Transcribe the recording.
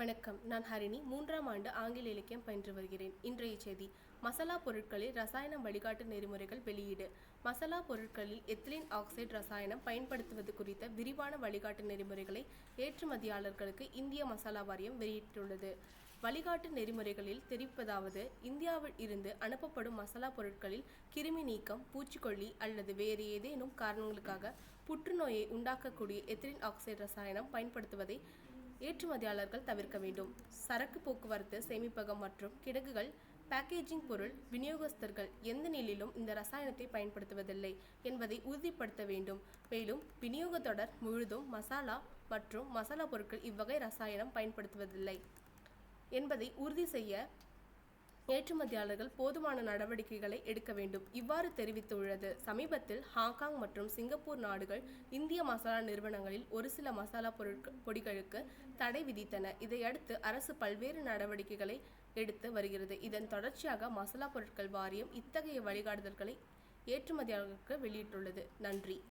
வணக்கம். நான் ஹரிணி. மூன்றாம் ஆண்டு ஆங்கில இலக்கியம் பயின்று வருகிறேன். இன்றைய செய்தி. மசாலா பொருட்களில் ரசாயனம் வழிகாட்டு நெறிமுறைகள் வெளியீடு. மசாலா பொருட்களில் எத்திலின் ஆக்சைடு ரசாயனம் பயன்படுத்துவது குறித்த விரிவான வழிகாட்டு நெறிமுறைகளை ஏற்றுமதியாளர்களுக்கு இந்திய மசாலா வாரியம் வெளியிட்டுள்ளது. வழிகாட்டு நெறிமுறைகளில் தெரிவிப்பதாவது இந்தியாவில் இருந்து அனுப்பப்படும் மசாலா பொருட்களில் கிருமி நீக்கம் பூச்சிக்கொல்லி அல்லது வேறு ஏதேனும் காரணங்களுக்காக புற்றுநோயை உண்டாக்கக்கூடிய எத்திலின் ஆக்சைடு ரசாயனம் பயன்படுத்துவதை ஏற்றுமதியாளர்கள் தவிர்க்க வேண்டும். சரக்கு போக்குவரத்து சேமிப்பகம் மற்றும் கிடங்குகள் பேக்கேஜிங் பொருள் விநியோகஸ்தர்கள் எந்த நிலையிலும் இந்த ரசாயனத்தை பயன்படுத்துவதில்லை என்பதை உறுதிப்படுத்த வேண்டும். மேலும் விநியோக தொடர் முழுதும் மசாலா மற்றும் மசாலா பொருட்கள் இவ்வகை ரசாயனம் பயன்படுத்துவதில்லை என்பதை உறுதி செய்ய ஏற்றுமதியாளர்கள் போதுமான நடவடிக்கைகளை எடுக்க வேண்டும். இவ்வாறு தெரிவித்துள்ளது. சமீபத்தில் ஹாங்காங் மற்றும் சிங்கப்பூர் நாடுகள் இந்திய மசாலா நிறுவனங்களில் ஒரு சில மசாலா பொருட்கள் பொடிகளுக்கு தடை விதித்தன. இதையடுத்து அரசு பல்வேறு நடவடிக்கைகளை எடுத்து வருகிறது. இதன் தொடர்ச்சியாக மசாலா பொருட்கள் வாரியம் இத்தகைய வழிகாட்டுதல்களை ஏற்றுமதியாளர்களுக்கு வெளியிட்டுள்ளது. நன்றி.